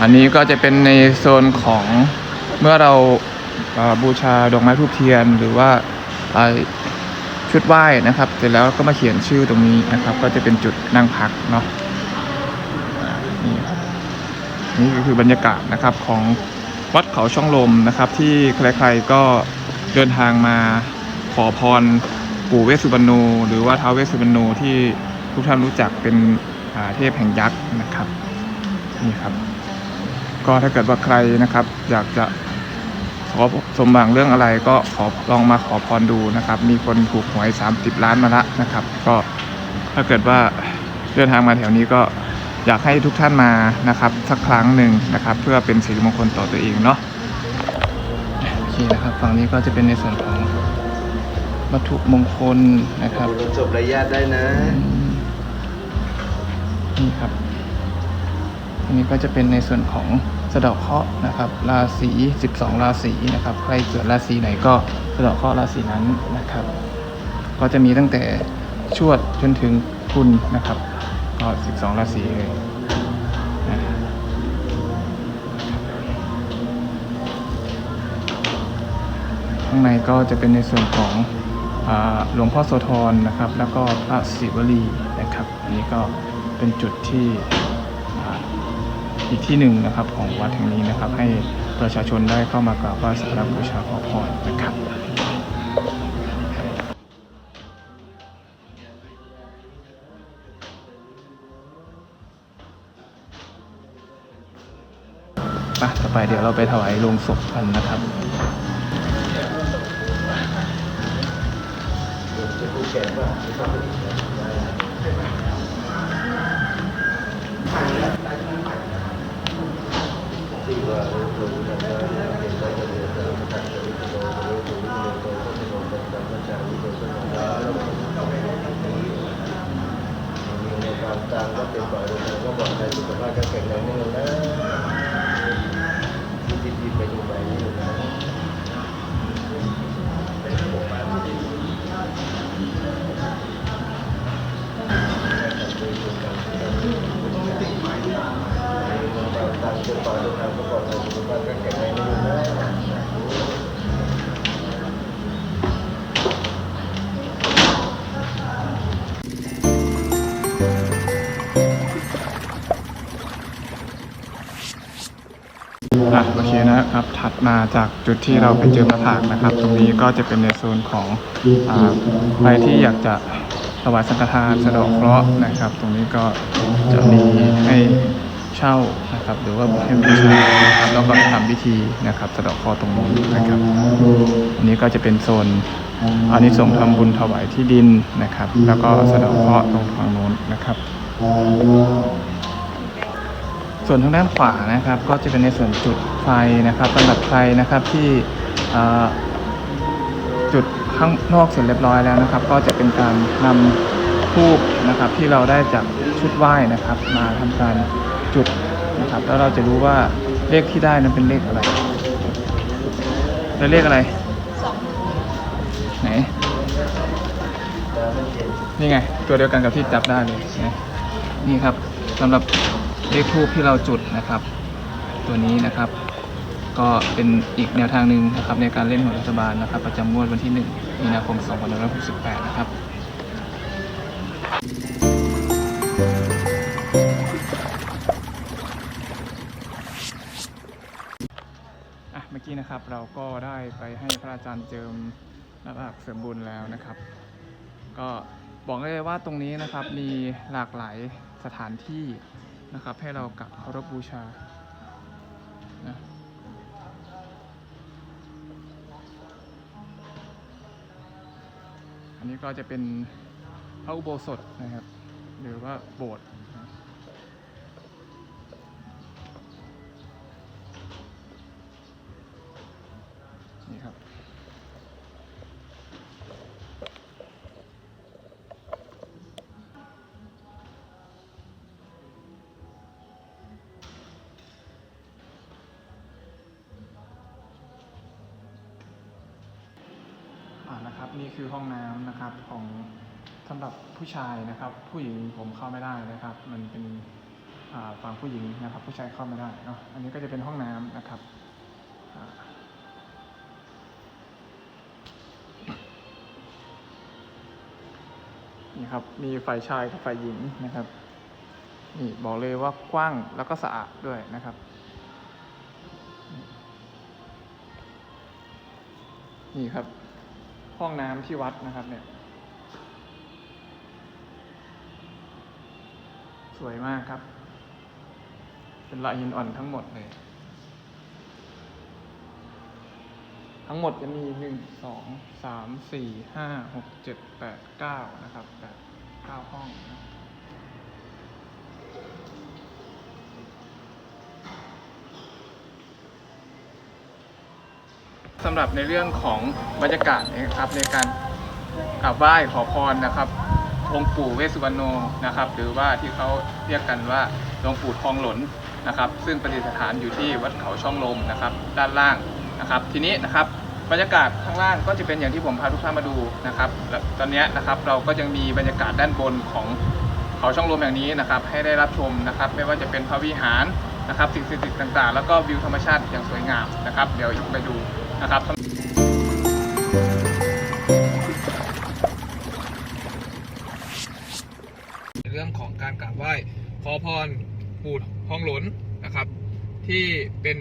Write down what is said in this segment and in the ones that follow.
อันนี้ก็จะเป็นในโซนของเมื่อเราบูชาดอกไม้ทูบเทียน หรือว่าชุดไหว้นะครับ เสร็จแล้วก็มาเขียนชื่อตรงนี้นะครับ ก็จะเป็นจุดนั่งพักเนาะนี่ครับนี่ก็คือบรรยากาศนะครับของวัดเขาช่องลมนะครับ ที่ใครๆก็เดินทางมาขอพรปู่เวสสุวรรณูหรือว่าท้าวเวสสุวรรณูที่ทุกท่านรู้จักเป็นเทพแห่งยักษ์นะครับนี่ครับ ก็ถ้าเกิดว่าใครนะครับ อยากจะขอสมหวังเรื่องอะไรก็ขอลองมาขอพรดูนะครับ มีคนถูกหวย 30 ล้านมาละนะครับ ก็ถ้าเกิดว่าเดินทางมาแถวนี้ก็อยากให้ทุกท่านมานะครับสักครั้งหนึ่งนะครับ เพื่อเป็นสิริมงคลต่อตัวเองเนาะโอเคนะครับฝั่งนี้ก็จะเป็นในส่วนของวัตถุมงคลนะครับลงจบระยะได้นะนี่ครับ อันนี้ก็จะเป็นในส่วนของสะดอกเคราะห์นะครับ ราศี 12 ราศีนะครับ ใครเกิดราศีไหนก็สะดอกเคราะห์ราศีนั้นนะครับ ก็จะมีตั้งแต่ชวดจนถึงคุณนะครับ ก็ 12 ราศีเลยข้างในก็จะเป็นในส่วนของอหลวงพ่อโสธรนะครับ แล้วก็พระศิวลีนะครับ อันนี้ก็เป็นจุดที่ อีกที่หนึ่งนะครับของวัดแห่งนี้นะครับ ให้ประชาชนได้เข้ามากราบไหว้สักการะบูชาขอพรนะครับไปต่อไปเดี๋ยวเราไปถวายโลงศพกันนะครับควา ตามก็เป็นปล่อยลมก็บอกใจสุขภาพก็แข็งแรงนี่นะ อะโอเคนะครับถัดมาจากจุดที่เราไปเจอพระผากนะครับ ตรงนี้ก็จะเป็นในโซนของอ่าใครที่อยากจะถวายสังฆทานสะดอกเคราะห์นะครับ ตรงนี้ก็จะมีให้เช่านะครับหรือว่าให้บูชานะครับแล้วก็ทำพิธีนะครับ สะดอกคราะห์ตรงนู้นะครับอันนี้ก็จะเป็นโซนอานิสงส์ทำบุญถวายที่ดินนะครับ แล้วก็สะดอกเคราะห์ตรงฝั่งนู้นนะครับ ส่วนทางด้านขวานะครับ ก็จะเป็นในส่วนจุดไฟนะครับสำหรับใครนะครับที่เอ่อจุดข้างนอกเสร็จเรียบร้อยแล้วนะครับ ก็จะเป็นการนำทูบนะครับที่เราได้จากชุดไหว้นะครับ มาทำการจุดนะครับแล้วเราจะรู้ว่าเลขที่ได้นั้นเป็นเลขอะไรแล้วเลขอะไรไหนนี่ไง ตัวเดียวกันกับที่จับได้เลยนะนี่ครับสำหรับ เลขทูบที่เราจุดนะครับ ตัวนี้นะครับ ก็เป็นอีกแนวทางหนึ่งนะครับในการเล่นหวยรัฐบาลนะครับประจำงวดวันที่ 1 มีนาคม 2568 นะครับอะเมื่อกี้นะครับเราก็ได้ไปให้พระอาจารย์เจิมน้าผากเสริมบุญแล้วนะครับ ก็บอกได้เลยว่าตรงนี้นะครับมีหลากหลายสถานที่ นะครับ ให้เรากลับเคารพบูชานะอันนี้ก็จะเป็นพระอุโบสถนะครับ หรือว่าโบสถ์ ผู้ชายนะครับ ผู้หญิงผมเข้าไม่ได้นะครับ มันเป็นฝั่งผู้หญิงนะครับ ผู้ชายเข้าไม่ได้เนาะอันนี้ก็จะเป็นห้องน้ำนะครับนี่ครับมีฝ่ายชายกับฝ่ายหญิงนะครับนี่บอกเลยว่ากว้างแล้วก็สะอาดด้วยนะครับนี่ครับ ห้องน้ำที่วัดนะครับเนี่ย สวยมากครับ เป็นลายหินอ่อนทั้งหมดเลย ทั้งหมดจะมีหนึ่งสองสามสี่ห้าหกเจ็ดแปดเก้านะครับแปดเก้าห้องนะสำหรับในเรื่องของบรรยากาศนะครับในการกราบไหว้ขอพรนะครับ องค์ปู่เวสสุวรรณโนนะครับ หรือว่าที่เขาเรียกกันว่าหลวงปู่ทองหลนนะครับ ซึ่งประดิษฐานอยู่ที่วัดเขาช่องลมนะครับ ด้านล่างนะครับ ทีนี้นะครับบรรยากาศข้างล่างก็จะเป็นอย่างที่ผมพาทุกท่านมาดูนะครับและตอนนี้นะครับเราก็ยังมีบรรยากาศด้านบนของเขาช่องลมอย่างนี้นะครับ ให้ได้รับชมนะครับ ไม่ว่าจะเป็นพระวิหารนะครับสิ่งศักดิ์สิทธิ์ต่างๆ แล้วก็วิวธรรมชาติอย่างสวยงามนะครับ เดี๋ยวไปดูนะครับ ปู่ทองหลนนะครับ ที่เป็น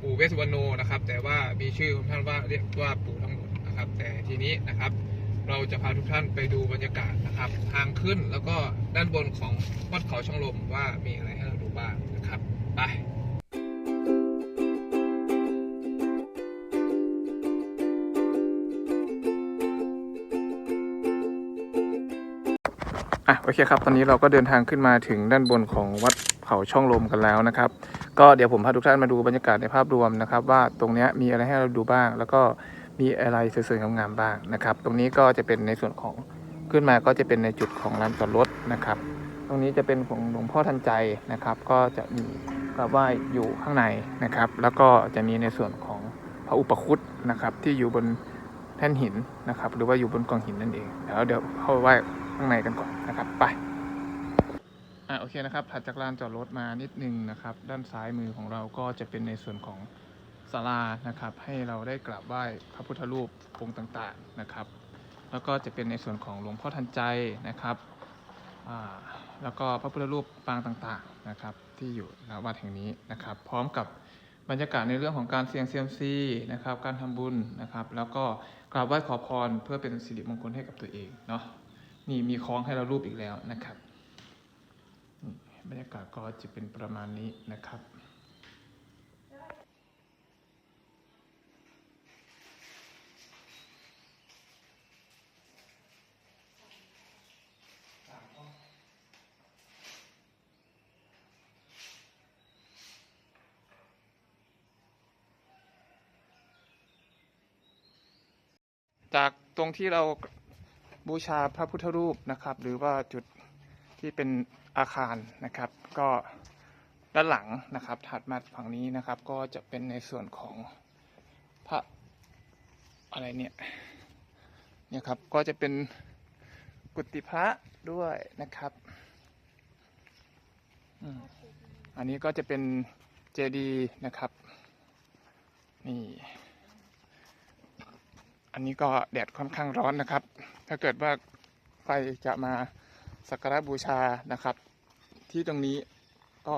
ปู่เวสวรรณโนนะครับ แต่ว่ามีชื่อของท่านว่าเรียกว่าปู่ทองหลนนะครับ แต่ทีนี้นะครับ เราจะพาทุกท่านไปดูบรรยากาศนะครับ ทางขึ้นแล้วก็ด้านบนของวัดเขาช่องลมว่ามีอะไรให้เราดูบ้างนะครับไป อะโอเคครับ ตอนนี้เราก็เดินทางขึ้นมาถึงด้านบนของวัดเขาช่องลมกันแล้วนะครับ ก็เดี๋ยวผมพาทุกท่านมาดูบรรยากาศในภาพรวมนะครับ ว่าตรงนี้มีอะไรให้เราดูบ้าง แล้วก็มีอะไรสวยๆงามๆบ้างนะครับ ตรงนี้ก็จะเป็นในส่วนของขึ้นมาก็จะเป็นในจุดของลานจอดรถนะครับ ตรงนี้จะเป็นของหลวงพ่อทันใจนะครับ ก็จะมีกราบไหว้อยู่ข้างในนะครับ แล้วก็จะมีในส่วนของพระอุปคุตนะครับที่อยู่บนแท่นหินนะครับ หรือว่าอยู่บนกองหินนั่นเองเดี๋ยวเดี๋ยวเข้าไปไหว้ ข้างในกันก่อนนะครับไปอะโอเคนะครับถัดจากลานจอดรถมานิดนึงนะครับ ด้านซ้ายมือของเราก็จะเป็นในส่วนของศาลานะครับ ให้เราได้กราบไหว้พระพุทธรูปองค์ต่างๆนะครับ แล้วก็จะเป็นในส่วนของหลวงพ่อทันใจนะครับอ่าแล้วก็พระพุทธรูปปางต่างๆนะครับที่อยู่ณวัดแห่งนี้นะครับ พร้อมกับบรรยากาศในเรื่องของการเสี่ยงเซียมซีนะครับ การทำบุญนะครับ แล้วก็กราบไหว้ขอพรเพื่อเป็นสิริมงคลให้กับตัวเองเนาะ นี่มีคล้องให้เรารูปอีกแล้วนะครับบรรยากาศก็จะเป็นประมาณนี้นะครับจากตรงที่เรา บูชาพระพุทธรูปนะครับ หรือว่าจุดที่เป็นอาคารนะครับ ก็ด้านหลังนะครับ ถัดมาฝั่งนี้นะครับ ก็จะเป็นในส่วนของพระอะไรเนี่ยเนี่ยครับก็จะเป็นกุฏิพระด้วยนะครับอันนี้ก็จะเป็นเจดีย์นะครับ นี่ อันนี้ก็แดดค่อนข้างร้อนนะครับ ถ้าเกิดว่าใครจะมาสักการะบูชานะครับ ที่ตรงนี้ก็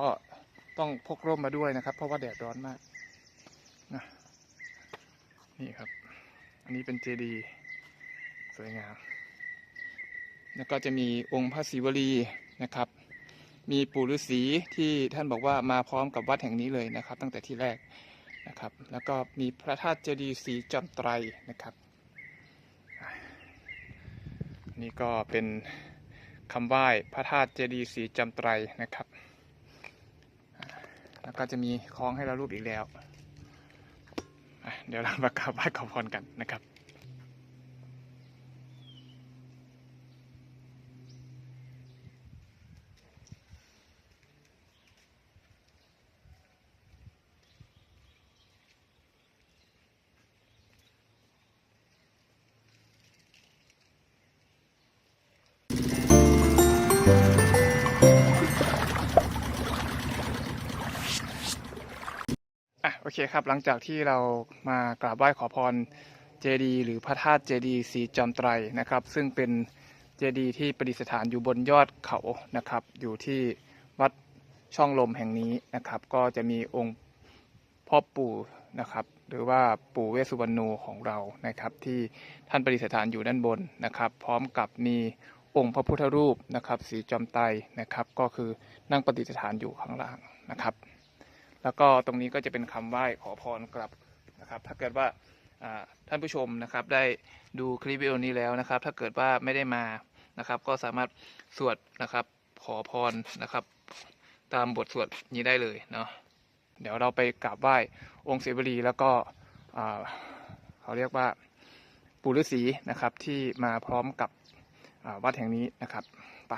ต้องพกร่มมาด้วยนะครับ เพราะว่าแดดร้อนมากนะนี่ครับ อันนี้เป็นเจดีย์สวยงาม แล้วก็จะมีองค์พระศิวลีนะครับ มีปู่ฤาษีที่ท่านบอกว่ามาพร้อมกับวัดแห่งนี้เลยนะครับ ตั้งแต่ที่แรกนะครับ แล้วก็มีพระธาตุเจดีย์สีจันไตรนะครับ นี่ก็เป็นคำไหว้พระธาตุเจดีย์สีจำไตรนะครับ แล้วก็จะมีคล้องให้เรารูปอีกแล้ว เดี๋ยวเรามากราบไหว้ขอพรกันนะครับ เคครับ หลังจากที่เรามากราบไหว้ขอพรเจดีหรือพระธาตุเจดีสีจอมไตรนะครับ ซึ่งเป็นเจดีที่ประดิษฐานอยู่บนยอดเขานะครับ อยู่ที่วัดช่องลมแห่งนี้นะครับ ก็จะมีองค์พ่อปู่นะครับ หรือว่าปู่เวสสุวรรณูของเรานะครับ ที่ท่านประดิษฐานอยู่ด้านบนนะครับ พร้อมกับมีองค์พระพุทธรูปนะครับ สีจอมไตรนะครับ ก็คือนั่งประดิษฐานอยู่ข้างล่างนะครับ แล้วก็ตรงนี้ก็จะเป็นคำไหว้ขอพรกลับนะครับ ถ้าเกิดว่าท่านผู้ชมนะครับได้ดูคลิปวิดีโอนี้แล้วนะครับ ถ้าเกิดว่าไม่ได้มานะครับ ก็สามารถสวดนะครับขอพรนะครับ ตามบทสวดนี้ได้เลยเนาะเดี๋ยวเราไปกราบไหว้องค์เสวรีแล้วก็เขาเรียกว่าปู่ฤาษีนะครับที่มาพร้อมกับวัดแห่งนี้นะครับไป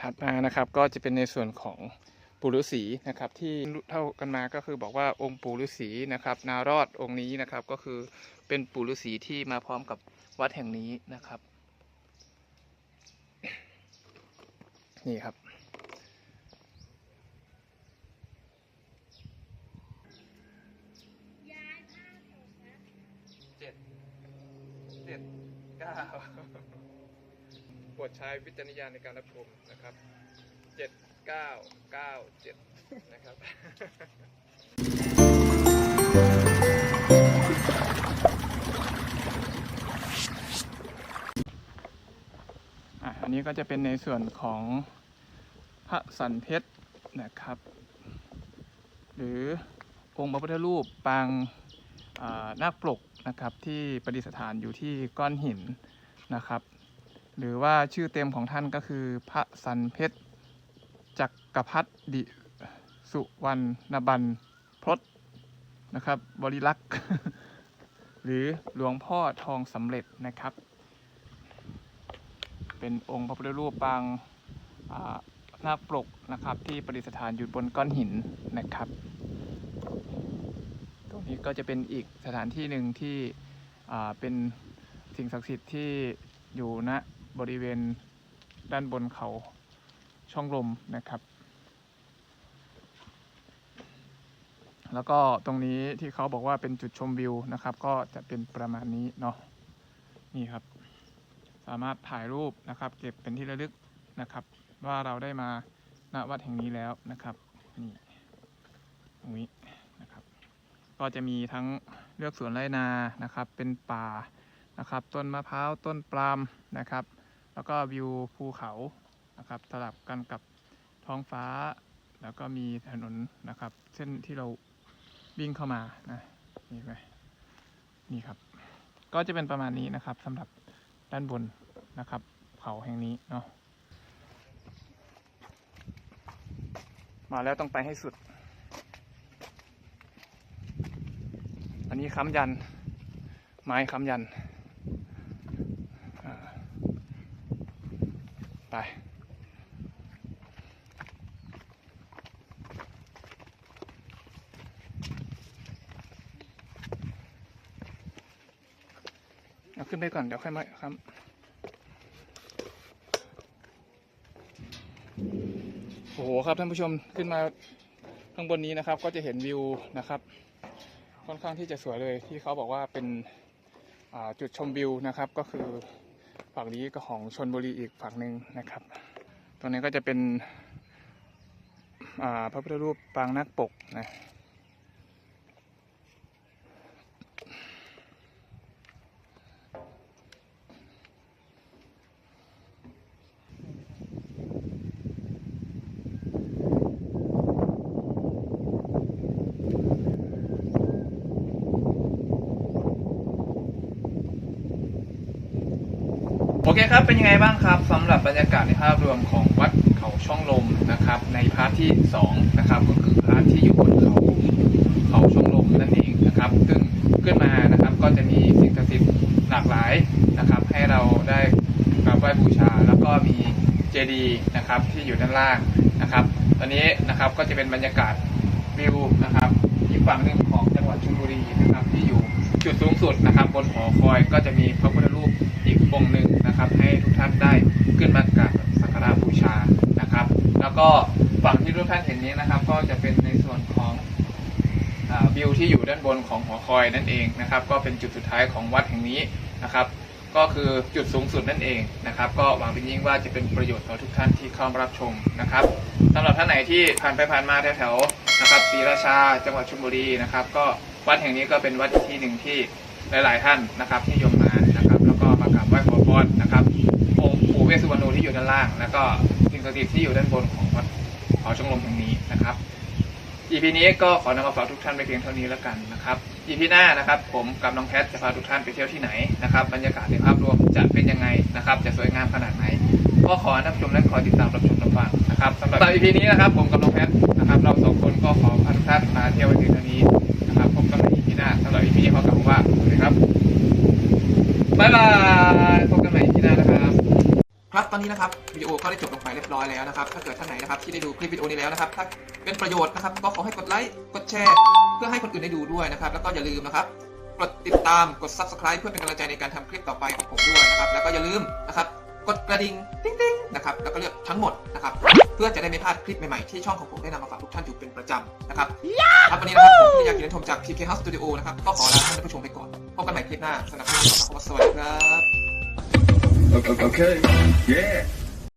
ถัดมานะครับก็จะเป็นในส่วนของปู่ฤาษีนะครับที่เท่ากันมาก็คือบอกว่าองค์ปู่ฤาษีนะครับ นารอดองค์นี้นะครับก็คือเป็นปู่ฤาษีที่มาพร้อมกับวัดแห่งนี้นะครับ นี่ครับ เจ็ดเจ็ดเก้า ปรดใช้วิจารณญาณในการรับชมนะครับเจ็ดเก้าเก้าเจ็ดนะครับอันนี้ก็จะเป็นในส่วนของพระสันเพชรนะครับ หรือองค์พระพุทธรูปปางนาคปลกนะครับที่ประดิษฐานอยู่ที่ก้อนหินนะครับ หรือว่าชื่อเต็มของท่านก็คือ พระสันเพชรจักรพัฒดิสุวรรณบันพรตนะครับ บริลักษ์ หรือหลวงพ่อทองสำเร็จนะครับ เป็นองค์พระพุทธรูปปางหน้าปลกนะครับ ที่ประดิษฐานอยู่บนก้อนหินนะครับ ตรงนี้ก็จะเป็นอีกสถานที่หนึ่งที่เป็นสิ่งศักดิ์สิทธิ์ที่อยู่ณ บริเวณด้านบนเขาช่องลมนะครับ แล้วก็ตรงนี้ที่เขาบอกว่าเป็นจุดชมวิวนะครับ ก็จะเป็นประมาณนี้เนาะนี่ครับ สามารถถ่ายรูปนะครับ เก็บเป็นที่ระลึกนะครับ ว่าเราได้มาณวัดแห่งนี้แล้วนะครับนี่ตรงนี้นะครับ ก็จะมีทั้งเลือกสวนไรนานะครับ เป็นป่านะครับ ต้นมะพร้าวต้นปาล์มนะครับ แล้วก็วิวภูเขานะครับสลับกันกับท้องฟ้า แล้วก็มีถนนนะครับ เส้นที่เราวิ่งเข้ามานะนี่ไหมนี่ครับ ก็จะเป็นประมาณนี้นะครับสำหรับด้านบนนะครับ เขาแห่งนี้เนาะมาแล้วต้องไปให้สุด อันนี้ค้ำยัน ไม้ค้ำยันอ่าไป เอาขึ้นไปก่อน เดี๋ยวค่อยมาครับโอ้โหครับท่านผู้ชมขึ้นมาข้างบนนี้นะครับ ก็จะเห็นวิวนะครับ ค่อนข้างที่จะสวยเลยที่เขาบอกว่าเป็นจุดชมวิวนะครับก็คือ ฝั่งนี้ก็ของชนบุรีอีกฝั่งหนึ่งนะครับ ตรงนี้ก็จะเป็นพระพุทธรูปปางนักปกนะ โอเคครับ เป็นยังไงบ้างครับสำหรับบรรยากาศในภาพรวมของวัดเขาช่องลมนะครับ ในพาร์ทที่2นะครับก็คือพาร์ทที่อยู่บนเขาเขาช่องลมนั่นเองนะครับ ซึ่งขึ้นมานะครับก็จะมีสิ่งศักดิ์สิทธิ์หลากหลายนะครับ ให้เราได้กราบไหว้บูชา แล้วก็มีเจดีย์นะครับที่อยู่ด้านล่างนะครับ ตอนนี้นะครับก็จะเป็นบรรยากาศวิวนะครับอีกฝั่งหนึ่งของจังหวัดชลบุรีนะครับที่อยู่จุดสูงสุดนะครับ บนหอคอยก็จะมีพระพุทธรูปอีกองค์ นะครับ ให้ทุกท่านได้ขึ้นมากราบสักการะบูชานะครับ แล้วก็ฝั่งที่ทุกท่านเห็นนี้นะครับ ก็จะเป็นในส่วนของวิวที่อยู่ด้านบนของหอคอยนั่นเองนะครับ ก็เป็นจุดสุดท้ายของวัดแห่งนี้นะครับ ก็คือจุดสูงสุดนั่นเองนะครับ ก็หวังเป็นยิ่งว่าจะเป็นประโยชน์ต่อทุกท่านที่เข้ามารับชมนะครับสำหรับท่านไหนที่ผ่านไปผ่านมาแถวๆนะครับศรีราชาจังหวัดชลบุรีนะครับ ก็วัดแห่งนี้ก็เป็นวัดที่หนึ่งที่หลาย ๆ ท่านนะครับนิย นะครับองค์ปู่เวสสุวรรณูที่อยู่ด้านล่าง แล้วก็สิ่งศักดิ์สิทธิ์ที่อยู่ด้านบนของวัดเขาชงลมแห่งนี้นะครับ EP นี้ก็ขอนำมาฝากทุกท่านไปเพียงเท่านี้แล้วกันนะครับ EP หน้านะครับ ผมกับน้องแพทจะพาทุกท่านไปเที่ยวที่ไหนนะครับบรรยากาศในภาพรวมจะเป็นยังไงนะครับ จะสวยงามขนาดไหนก็ขอรับชมและขอติดตามรับชมรับฟังนะครับสำหรับ EP นี้นะครับ ผมกับน้องแพทนะครับเราสองคนก็ขอพาทุกท่านมาเที่ยวไปเพียงเท่านี้นะครับพบกันใน EP หน้าสำหรับ EP นี้ขอกล่าวว่าสวัสดีครับบ๊ายบาย ครับตอนนี้นะครับวิดีโอก็ได้จบลงไปเรียบร้อยแล้วนะครับ ถ้าเกิดท่านไหนนะครับที่ได้ดูคลิปวิดีโอนี้แล้วนะครับถ้าเป็นประโยชน์นะครับ ก็ขอให้กดไลค์กดแชร์ เพื่อให้คนอื่นได้ดูด้วยนะครับ แล้วก็อย่าลืมนะครับกดติดตามกด subscribe เพื่อเป็นกำลังใจในการทำคลิปต่อไปของผมด้วยนะครับ แล้วก็อย่าลืมนะครับ กดกระดิ่งติ๊งติ๊งนะครับแล้วก็เลือกทั้งหมดนะครับ เพื่อจะได้ไม่พลาดคลิปใหม่ๆที่ช่องของผมได้นำมาฝากทุกท่านอยู่เป็นประจำนะครับครับวันนี้นะครับผมที่อยากกินชมจาก PK House Studio นะครับก็ขอลาท่านผู้ชมไปก่อนพบกันใหม่คลิปหน้าสำหรับวันนี้ขอสวัสดีครับ Okay. Yeah.